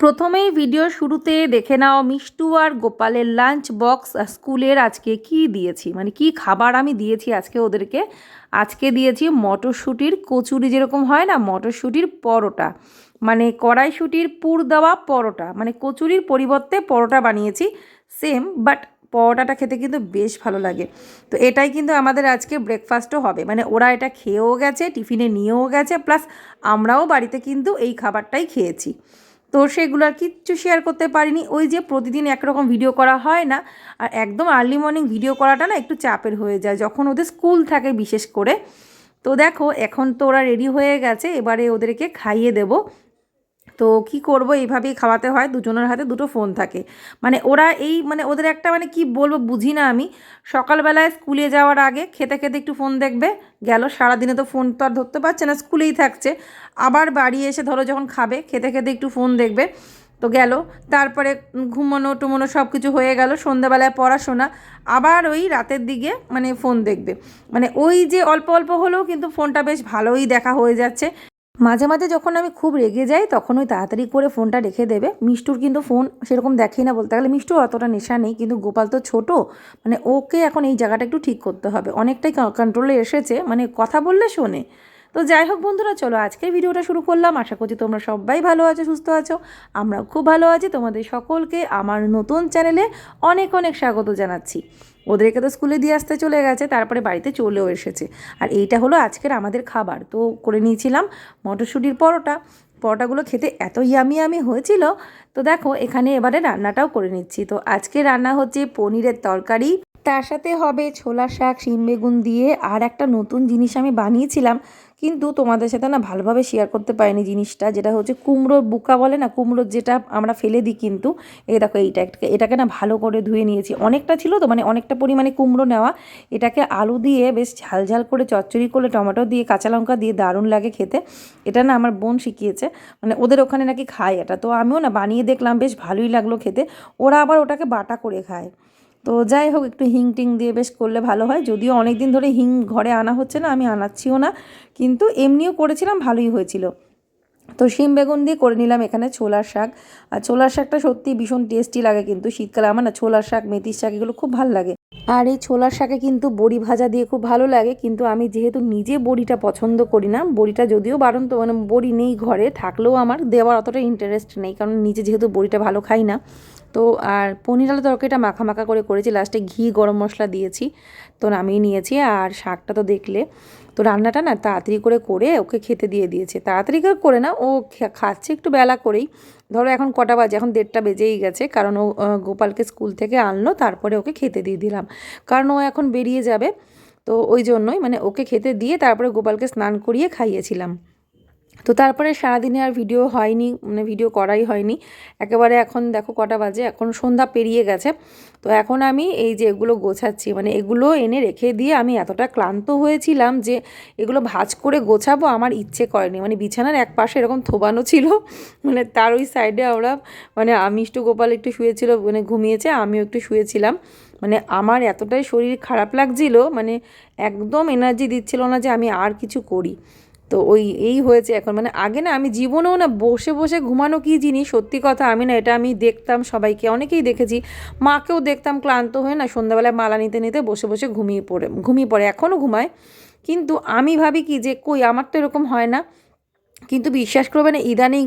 প্রথমেই ভিডিও শুরুতে দেখে নাও মিষ্টু আর গোপালের লাঞ্চ বক্স স্কুলের আজকে কি দিয়েছি? মানে কি খাবার আমি দিয়েছি আজকে ওদেরকে? আজকে দিয়েছি মটরশুঁটির কচুরি, যেরকম হয় না? মটরশুঁটির পরোটা। মানে কড়াইশুঁটির পুর দেওয়া পরোটা। মানে কচুরির পরিবর্তে পরোটা বানিয়েছি সেম বাট পরোটাটা খেতে কিন্তু বেশ ভালো লাগে। তো এটাই কিন্তু আমাদের আজকে ব্রেকফাস্টও হবে। মানে ওরা এটা খেয়েও গেছে, টিফিনে নিয়েও গেছে প্লাস আমরাও বাড়িতে কিন্তু এই খাবারটাই খেয়েছি। তো সেগুলো আর কিচ্ছু শেয়ার করতে পারিনি। ওই যে প্রতিদিন একরকম ভিডিও করা হয় না, আর একদম আর্লি মর্নিং ভিডিও করাটা না একটু চাপের হয়ে যায়, যখন ওদের স্কুল থাকে বিশেষ করে। তো দেখো, এখন তো ওরা রেডি হয়ে গেছে, এবারে ওদেরকে খাইয়ে দেবো। তো কি করব? এইভাবেই খাওয়াতে হয়। দুজনের হাতে দুটো ফোন থাকে। মানে ওরা এই মানে ওদের একটা মানে কি বলব বুঝি না আমি। সকালবেলায় স্কুলে যাওয়ার আগে খেতে খেতে একটু ফোন দেখবে। গেল সারাদিনে তো ফোন তো আর ধরতে পারছে না স্কুলেই থাকছে। আবার বাড়ি এসে ধরো যখন খাবে, খেতে খেতে একটু ফোন দেখবে। তো গেল। তারপরে ঘুমানো টুমোনো সব কিছু হয়ে গেল। সন্ধ্যাবেলায় পড়াশোনা। আবার ওই রাতের দিকে মানে ফোন দেখবে। মানে ওই যে অল্প অল্প হলেও কিন্তু ফোনটা বেশ ভালোই দেখা হয়ে যাচ্ছে। মাঝে মাঝে যখন আমি খুব রেগে যাই, তখন ওই তাড়াতাড়ি করে ফোনটা রেখে দেবে। মিষ্টুর কিন্তু ফোন সেরকম দেখেই না বলতে গেলে। মিষ্টুর অতটা নেশা নেই, কিন্তু গোপাল তো ছোট মানে ওকে এখন এই জায়গাটা একটু ঠিক করতে হবে। অনেকটাই কন্ট্রোলে এসেছে মানে কথা বললে শোনে। তো যাই হোক বন্ধুরা, চলো আজকের ভিডিওটা শুরু করলাম। আশা করছি তোমরা সবাই ভালো আছো, সুস্থ আছো। আমরাও খুব ভালো আছি। তোমাদের সকলকে আমার নতুন চ্যানেলে অনেক অনেক স্বাগত জানাচ্ছি। ওদেরকে তো স্কুলে দিয়ে আসতে চলে গেছে, তারপরে বাড়িতে চলেও এসেছে। আর এইটা হলো আজকের আমাদের খাবার। তো করে নিয়েছিলাম মটরশুঁটির পরোটা। পরোটাগুলো খেতে এত ইয়ামি আমি হয়েছিল। তো দেখো এখানে এবারে রান্নাটাও করে নিচ্ছি। তো আজকে রান্না হচ্ছে পনিরের তরকারি। তার সাথে হবে ছোলা শাক, শিম বেগুন দিয়ে আর একটা নতুন জিনিস আমি বানিয়েছিলাম। কিন্তু তোমাদের সাথে না ভালোভাবে শেয়ার করতে পারিনি জিনিসটা, যেটা হচ্ছে কুমড়োর বুকা বলে না, কুমড়োর যেটা আমরা ফেলে দিই কিন্তু, এই দেখো এইটা এটাকে না ভালো করে ধুয়ে নিয়েছি। অনেকটা ছিল তো মানে অনেকটা পরিমাণে কুমড়ো নেওয়া। এটাকে আলু দিয়ে বেশ ঝাল ঝাল করে চচ্চড়ি করে টমেটো দিয়ে, কাঁচা লঙ্কা দিয়ে দারুণ লাগে খেতে। এটা না আমার বোন শিখিয়েছে মানে ওদের ওখানে নাকি খায় এটা। তো আমিও না বানিয়ে দেখলাম, বেশ ভালোই লাগল খেতে। ওরা আবার ওটাকে বাটা করে খায়। তো যাই হোক, একটু হিং টিং দিয়ে বেশ করলে ভালো হয়। যদিও অনেক দিন ধরে হিং ঘরে আনা হচ্ছে না, আমি আনাচ্ছিও না, কিন্তু এমনিও করেছিলাম, ভালোই হয়েছিল। তো শিম বেগুন দিয়ে করে নিলাম এখানে ছোলার শাক। আর ছোলার শাকটা সত্যি ভীষণ টেস্টি লাগে কিন্তু শীতকালে। আমার না ছোলার শাক, মেথির শাক এগুলো খুব ভালো লাগে। আর এই ছোলার শাকে কিন্তু বড়ি ভাজা দিয়ে খুব ভালো লাগে, কিন্তু আমি যেহেতু নিজে বড়িটা পছন্দ করি না, বড়িটা যদিও বারণ তো মানে বড়ি নেই ঘরে, থাকলেও আমার দেওয়ার অতটা ইন্টারেস্ট নেই, কারণ নিজে যেহেতু বড়িটা ভালো খাই না। তো আর পনির আলু তরকারিটা মাখা মাখা করে করেছি। লাস্টে ঘি, গরম মশলা দিয়েছি। তো নামিয়ে নিয়েছি আর শাকটা তো দেখলে। তো রান্নাটা না তাড়াতাড়ি করে করে ওকে খেতে দিয়ে দিয়েছে। তাড়াতাড়ি করে না, ও খাচ্ছে একটু বেলা করেই। ধরো এখন কটা বাজে, এখন দেড়টা বেজেই গেছে। কারণ ও গোপালকে স্কুল থেকে আনলো, তারপরে ওকে খেতে দিয়ে দিলাম। কারণ ও এখন বেরিয়ে যাবে। তো ওই জন্যই মানে ওকে খেতে দিয়ে তারপরে গোপালকে স্নান করিয়ে খাইয়েছিলাম। তো তারপরে সারাদিনে আর ভিডিও হয়নি মানে ভিডিও করাই হয়নি। একেবারে এখন দেখো কটা বাজে, এখন সন্ধ্যা পেরিয়ে গেছে। তো এখন আমি এই যে এগুলো গোছাচ্ছি মানে এগুলো এনে রেখে দিয়ে আমি এতটা ক্লান্ত হয়েছিলাম যে এগুলো ভাজ করে গোছাবো আমার ইচ্ছে করেনি। মানে বিছানার এক পাশে এরকম থোবানো ছিল মানে তার ওই সাইডে আমরা মানে আমিষ্ট গোপাল একটু শুয়েছিল মানে ঘুমিয়েছে, আমিও একটু শুয়েছিলাম। মানে আমার এতটাই শরীর খারাপ লাগছিল মানে একদম এনার্জি দিচ্ছিল না যে আমি আর কিছু করি। তো ওই, এই হয়েছে এখন। মানে আগে না আমি জীবনেও না বসে বসে ঘুমানো কী জিনিস? সত্যি কথা আমি না এটা আমি দেখতাম, সবাইকে অনেকেই দেখেছি। মাকেও দেখতাম ক্লান্ত হয়ে না সন্ধ্যাবেলায় মালা নিতে নিতে বসে বসে ঘুমিয়ে পড়ে ঘুমিয়ে পড়ে এখনও ঘুমায়। কিন্তু আমি ভাবি কি যে কই, আমার তো এরকম হয় না। কিন্তু বিশ্বাস করবে না, ইদানিং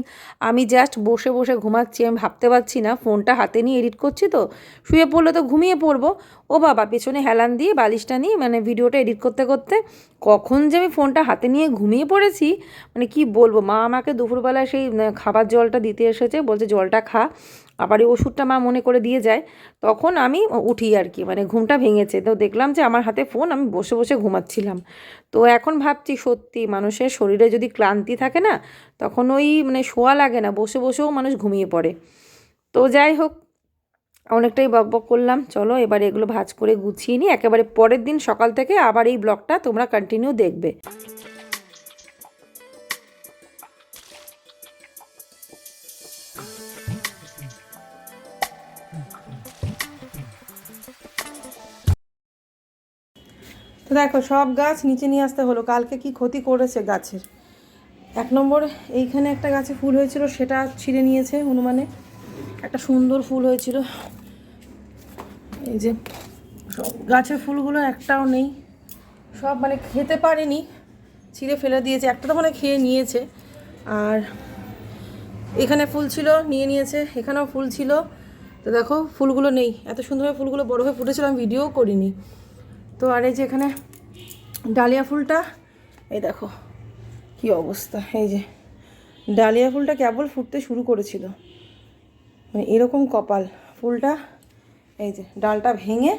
আমি জাস্ট বসে বসে ঘুমাচ্ছি, আমি ভাবতে পারছি না, ফোনটা হাতে নিয়ে এডিট করছি তো। শুয়ে পড়লে তো ঘুমিয়ে পড়ব। ও বাবা, পেছনে হেলান দিয়ে বালিশটা নিয়ে মানে ভিডিওটা এডিট করতে করতে কখন যে আমি ফোনটা হাতে নিয়ে ঘুমিয়ে পড়েছি মানে কি বলব, মা আমাকে দুপুরবেলায় সেই খাবার জলটা দিতে এসেছে, বলছে জলটা খা। আবার এই ওষুধটা মা মনে করে দিয়ে যায়, তখন আমি উঠি আর কি মানে ঘুমটা ভেঙেছে। তো দেখলাম যে আমার হাতে ফোন আমি বসে বসে ঘুমাচ্ছিলাম। তো এখন ভাবছি সত্যি মানুষের শরীরে যদি ক্লান্তি থাকে না, তখন ওই মানে শোয়া লাগে না, বসে বসেও মানুষ ঘুমিয়ে পড়ে। তো যাই হোক, অনেকটাই বক বক করলাম, চলো এবার এগুলো ভাজ করে গুছিয়ে নিই, একেবারে পরের দিন সকাল থেকে আবার এই ব্লগটা তোমরা কন্টিনিউ দেখবে। তো দেখো, সব গাছ নিচে নিয়ে আসতে হলো। কালকে কি ক্ষতি করেছে গাছের? এক নম্বর, এইখানে একটা গাছে ফুল হয়েছিল, সেটা ছিঁড়ে নিয়েছে হনুমানে। একটা সুন্দর ফুল হয়েছিল। এই যে গাছের ফুলগুলো একটাও নেই। সব মানে খেতে পারেনি, ছিঁড়ে ফেলে দিয়েছে। একটা তো মানে খেয়ে নিয়েছে। আর এখানে ফুল ছিল, নিয়ে নিয়েছে। এখানেও ফুল ছিল। তো দেখো, ফুলগুলো নেই। এত সুন্দরভাবে ফুলগুলো বড় হয়ে ফুটেছিল, আমি ভিডিও করিনি। তো আর এই যে এখানে ডালিয়া ফুলটা, এই দেখো কি অবস্থা, এই যে ডালিয়া ফুলটা কেবল ফুটতে শুরু করেছিল। মানে এরকম কপাল, ফুলটা, এই যে ডালটা ভেঙে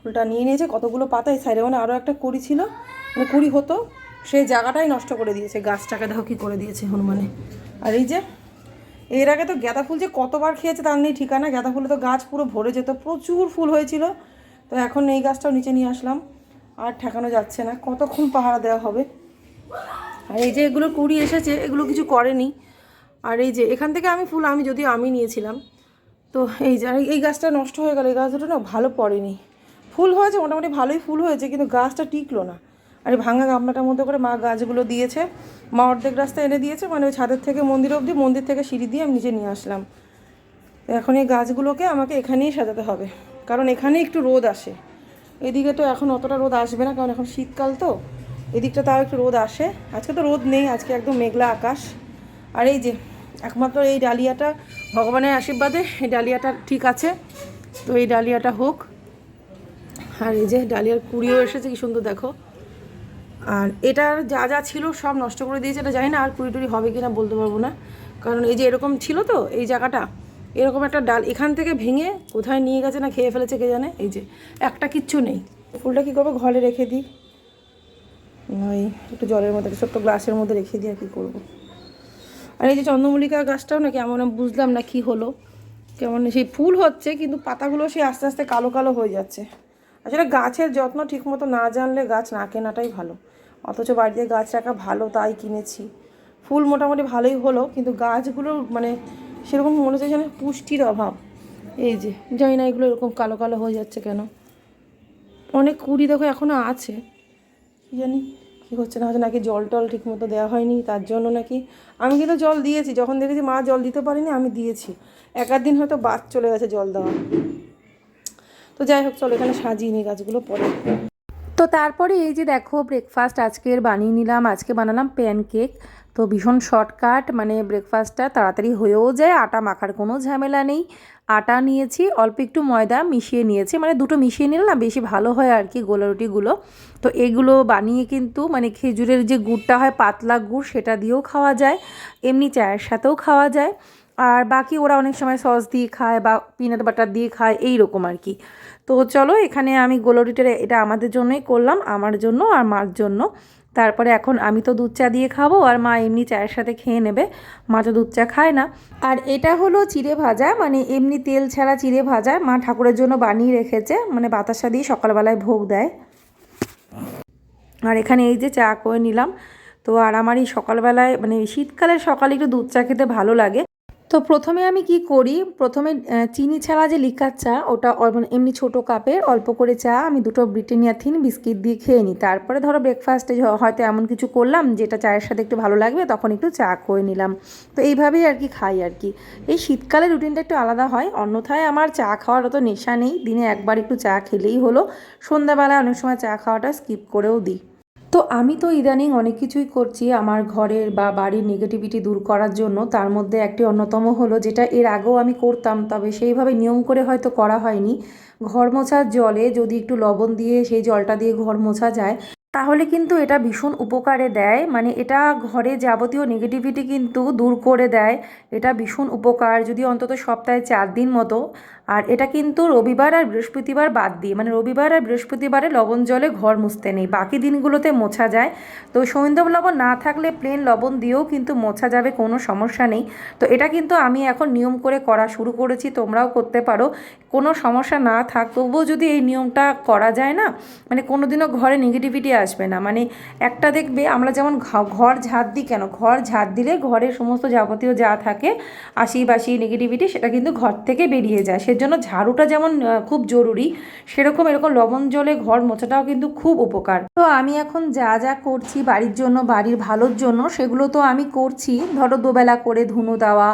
ফুলটা নিয়ে নিয়েছে, কতগুলো পাতা এই সাইডে মানে আরও একটা কুড়ি ছিল মানে কুড়ি হতো, সেই জায়গাটাই নষ্ট করে দিয়েছে, গাছটাকে দেখো কী করে দিয়েছে হনুমানে। আর এই যে এর আগে তো গাঁদা ফুল যে কতবার খেয়েছে তার নেই ঠিকানা, গাঁদা ফুলে তো গাছ পুরো ভরে যেত, প্রচুর ফুল হয়েছিল তো এখন এই গাছটাও নিচে নিয়ে আসলাম। আর ঠেকানো যাচ্ছে না। কতক্ষণ পাহারা দেওয়া হবে? আর এই যে এগুলো কুড়ি এসেছে, এগুলো কিছু করেনি। আর এই যে এখান থেকে আমি ফুল, আমি যদিও আমি নিয়েছিলাম। তো এই যে এই গাছটা নষ্ট হয়ে গেল। এই গাছ দুটো না ভালো পড়েনি। ফুল হয়েছে, মোটামুটি ভালোই ফুল হয়েছে, কিন্তু গাছটা টিকলো না। আর এই ভাঙা গামলাটার মধ্যে করে মা গাছগুলো দিয়েছে। মা অর্ধেক রাস্তা এনে দিয়েছে মানে ওই ছাদের থেকে মন্দির অবধি, মন্দির থেকে সিঁড়ি দিয়ে আমি নিচে নিয়ে আসলাম। এখন এই গাছগুলোকে আমাকে এখানেই সাজাতে হবে। কারণ এখানে একটু রোদ আসে। এদিকে তো এখন অতটা রোদ আসবে না, কারণ এখন শীতকাল তো। এদিকটা তাও একটু রোদ আসে। আজকে তো রোদ নেই, আজকে একদম মেঘলা আকাশ। আর এই যে, একমাত্র এই ডালিয়াটা ভগবানের আশীর্বাদে, এই ডালিয়াটা ঠিক আছে। তো এই ডালিয়াটা হোক। আর এই যে ডালিয়ার কুড়িও এসেছে, কি সুন্দর দেখো। আর এটার যা যা ছিল সব নষ্ট করে দিয়েছে, এটা জানি না আর কুড়ি টুড়ি হবে কি না বলতে পারব না। কারণ এই যে এরকম ছিল তো, এই জায়গাটা। এরকম একটা ডাল এখান থেকে ভেঙে কোথায় নিয়ে গেছে না খেয়ে ফেলেছে কে জানে? এই যে, একটা কিচ্ছু নেই। ফুলটা কী করব? ঘরে রেখে দিই। ওই, একটু জলের মধ্যে, ছোট্ট গ্লাসের মধ্যে রেখে দিয়ে আর কী করব। আর এই যে চন্দ্রমল্লিকা গাছটাও না কেমন আমি বুঝলাম না কি হলো। কেমন সেই ফুল হচ্ছে, কিন্তু পাতাগুলো সেই আস্তে আস্তে কালো কালো হয়ে যাচ্ছে। আসলে গাছের যত্ন ঠিকমতো না জানলে গাছ না কেনাটাই ভালো। অথচ বাড়িতে গাছ রাখা ভালো, তাই কিনেছি। ফুল মোটামুটি ভালোই হলো, কিন্তু গাছগুলো মানে সেরকম মনে হচ্ছে যেন পুষ্টির অভাব। এই যে, জানি না এগুলো এরকম কালো কালো হয়ে যাচ্ছে কেন। অনেক কুড়ি দেখো এখনও আছে। কী জানি, কী হচ্ছে না হচ্ছে, নাকি জল টল ঠিক মতো দেওয়া হয়নি, তার জন্য নাকি। আমি কিন্তু জল দিয়েছি, যখন দেখেছি মা জল দিতে পারিনি, আমি দিয়েছি। এক আধ দিন হয়তো বাদ চলে গেছে জল দেওয়া। তো যাই হোক, চলো এখানে সাজিয়ে নিই গাছগুলো পরে। তো তারপরে এই যে দেখো ব্রেকফাস্ট আজকের বানিয়ে নিলাম, আজকে বানালাম প্যানকেক তো ভীষণ শর্টকাট মানে ব্রেকফাস্টটা তাড়াতাড়ি হয়েও যায়, আটা মাখার কোনো ঝামেলা নেই। আটা নিয়েছি, অল্প একটু ময়দা মিশিয়ে নিয়েছি মানে দুটো মিশিয়ে নিলে না বেশি ভালো হয় আর কি গোলা রুটিগুলো। তো এগুলো বানিয়ে কিন্তু মানে খেজুরের যে গুড়টা হয়, পাতলা গুড়, সেটা দিয়েও খাওয়া যায়, এমনি চায়ের সাথেও খাওয়া যায়। আর বাকি ওরা অনেক সময় সস দিয়ে খায় বা পিনাট বাটার দিয়ে খায়, এই রকম আর কি। তো চলো এখানে আমি গোলরিটার এটা আমাদের জন্যই করলাম, আমার জন্য আর মার জন্য। তারপরে এখন আমি তো দুধ চা দিয়ে খাব আর মা এমনি চায়ের সাথে খেয়ে নেবে। মা তো দুধ চা খায় না। আর এটা হলো চিড়ে ভাজা মানে এমনি তেল ছাড়া চিড়ে ভাজা। মা ঠাকুরের জন্য বানিয়ে রেখেছে মানে বাতাসা দিয়ে সকালবেলায় ভোগ দেয়। আর এখানে এই যে চা করে নিলাম। তো আর আমার এই সকালবেলায় মানে শীতকালের সকালে একটু দুধ চা খেতে ভালো লাগে। তো প্রথমে আমি কি করি? প্রথমে চিনি ছাড়া যে লিকার চা, ওটা মানে এমনি ছোটো কাপের অল্প করে চা, আমি দুটো ব্রিটানিয়া থিন বিস্কিট দিয়ে খেয়ে নিই। তারপরে ধরো ব্রেকফাস্টে হয়তো এমন কিছু করলাম যেটা চায়ের সাথে একটু ভালো লাগবে, তখন একটু চা করে নিলাম। তো এইভাবেই আর কি খাই আর কি। এই শীতকালে রুটিনটা একটু আলাদা হয়, অন্যথায় আমার চা খাওয়ার অত নেশা নেই। দিনে একবার একটু চা খেলেই হলো। সন্ধ্যাবেলায় অনেক সময় চা খাওয়াটা স্কিপ করেও দিই। তো আমি তো ইদানিং অনেক কিছুই করছি আমার ঘরের বা বাড়ির নেগেটিভিটি দূর করার জন্য। তার মধ্যে একটি অন্যতম হলো যেটা এর আগেও আমি করতাম, তবে সেইভাবে নিয়ম করে হয়তো করা হয়নি। ঘর মোছার জলে যদি একটু লবণ দিয়ে সেই জলটা দিয়ে ঘর মোছা যায়, তাহলে কিন্তু এটা ভীষণ উপকারে দেয়। মানে এটা ঘরে যাবতীয় নেগেটিভিটি কিন্তু দূর করে দেয়। এটা ভীষণ উপকার। যদি অন্তত সপ্তাহে চার দিন মতো আর এটা কিন্তু রবিবার আর বৃহস্পতিবার বাদ দিয়ে মানে রবিবার আর বৃহস্পতিবারে লবণ জলে ঘর মুছতে নেই। বাকি দিনগুলোতে মোছা যায়। তো সৈন্ধব লবণ না থাকলে প্লেন লবণ দিয়েও কিন্তু মোছা যাবে, কোনো সমস্যা নেই। তো এটা কিন্তু আমি এখন নিয়ম করে করা শুরু করেছি, তোমরাও করতে পারো। কোনো সমস্যা না থাক, তবুও যদি এই নিয়মটা করা যায় না মানে কোনো দিনও ঘরে নেগেটিভিটি আসবে না। মানে একটা দেখবে, আমরা যেমন ঘর ঝাড় দিই কেন? ঘর ঝাড় দিলে ঘরের সমস্ত যাবতীয় যা থাকে আশি বাসি নেগেটিভিটি সেটা কিন্তু ঘর থেকে বেরিয়ে যায়। সে এর জন্য ঝাড়ুটা যেমন খুব জরুরি, সেরকম এরকম লবণ জলে ঘর মোছাটাও কিন্তু খুব উপকার। তো আমি এখন যা যা করছি বাড়ির জন্য, বাড়ির ভালোর জন্য, সেগুলো তো আমি করছি। ধরো দুবেলা করে ধুনো দেওয়া,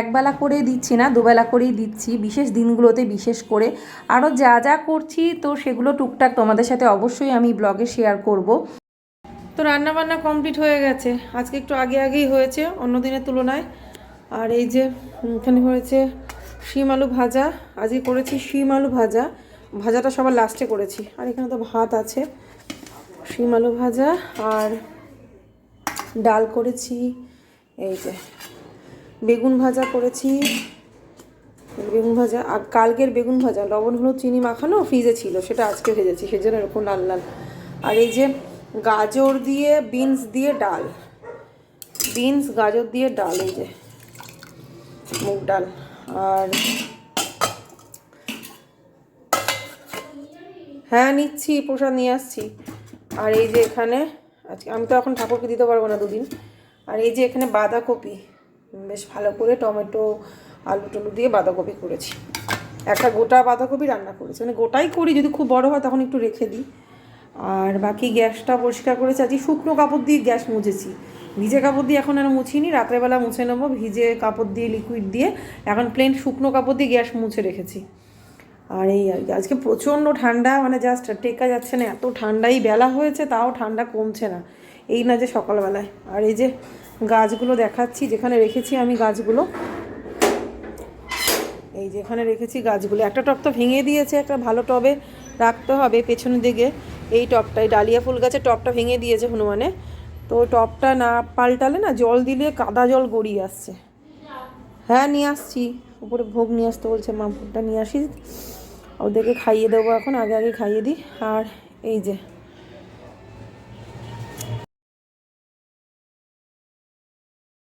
একবেলা করে দিচ্ছি না, দুবেলা করেই দিচ্ছি, বিশেষ দিনগুলোতে বিশেষ করে। আরও যা যা করছি, তো সেগুলো টুকটাক তোমাদের সাথে অবশ্যই আমি ব্লগে শেয়ার করব। তো রান্না বান্না কমপ্লিট হয়ে গেছে। আজকে একটু আগে আগেই হয়েছে অন্য দিনের তুলনায়। আর এই যে এখানে হয়েছে শিম আলু ভাজা। আজকে করেছি শিম আলু ভাজা। ভাজাটা সবার লাস্টে করেছি। আর এখানে তো ভাত আছে। শিম আলু ভাজা আর ডাল করেছি। এই যে বেগুন ভাজা করেছি। বেগুন ভাজা আর কালকের বেগুন ভাজা। লবণ, হলুদ, চিনি মাখানো ফ্রিজে ছিল। সেটা আজকে ভেজেছি। সেজন্য এরকম লাল লাল। আর এই যে গাজর দিয়ে বিনস দিয়ে ডাল। বিনস গাজর দিয়ে ডাল। এই যে মুগ ডাল। আর হ্যাঁ নিচ্ছি, প্রসাদ নিয়ে আসছি। আর এই যে এখানে, আজকে আমি তো এখন ঠাকুরকে দিতে পারব না দুদিন। আর এই যে এখানে বাঁধাকপি, বেশ ভালো করে টমেটো, আলু টলু দিয়ে বাঁধাকপি করেছি। একটা গোটা বাঁধাকপি রান্না করেছি। মানে গোটাই করি, যদি খুব বড় হয় তখন একটু রেখে দিই। আর বাকি গ্যাসটা পরিষ্কার করেছি। আজকে শুকনো কাপড় দিয়ে গ্যাস মুছেছি। ভিজে কাপড় দিয়ে এখন আর মুছিনি, রাত্রেবেলা মুছে নেব, ভিজে কাপড় দিয়ে লিকুইড দিয়ে, এখন প্লেন শুকনো কাপড় দিয়ে গ্যাস মুছে রেখেছি। আর এই আজকে প্রচণ্ড ঠান্ডা মানে জাস্ট টেকা যাচ্ছে না, এত ঠান্ডাই বেলা হয়েছে, তাও ঠান্ডা কমছে না। এই না যে সকালবেলায়। আর এই যে গাছগুলো দেখাচ্ছি, যেখানে রেখেছি আমি গাছগুলো, এই যেখানে রেখেছি গাছগুলো। একটা টব তো ভেঙে দিয়েছে, একটা ভালো টবে রাখতে হবে পেছনের দিকে। এই টবটাই, ডালিয়া ফুল গাছের টবটা ভেঙে দিয়েছে হনুমানে। তো টপটা না পাল্টালে না জল দিলে কাদা জল গড়িয়ে আসছে। হ্যাঁ নিয়ে আসছি। উপরে ভোগ নিয়ে আসতে বলছে, মা ভোগটা নিয়ে আসি ওদেরকে খাইয়ে দেবো এখন, আগে আগে খাইয়ে দিই। আর এই যে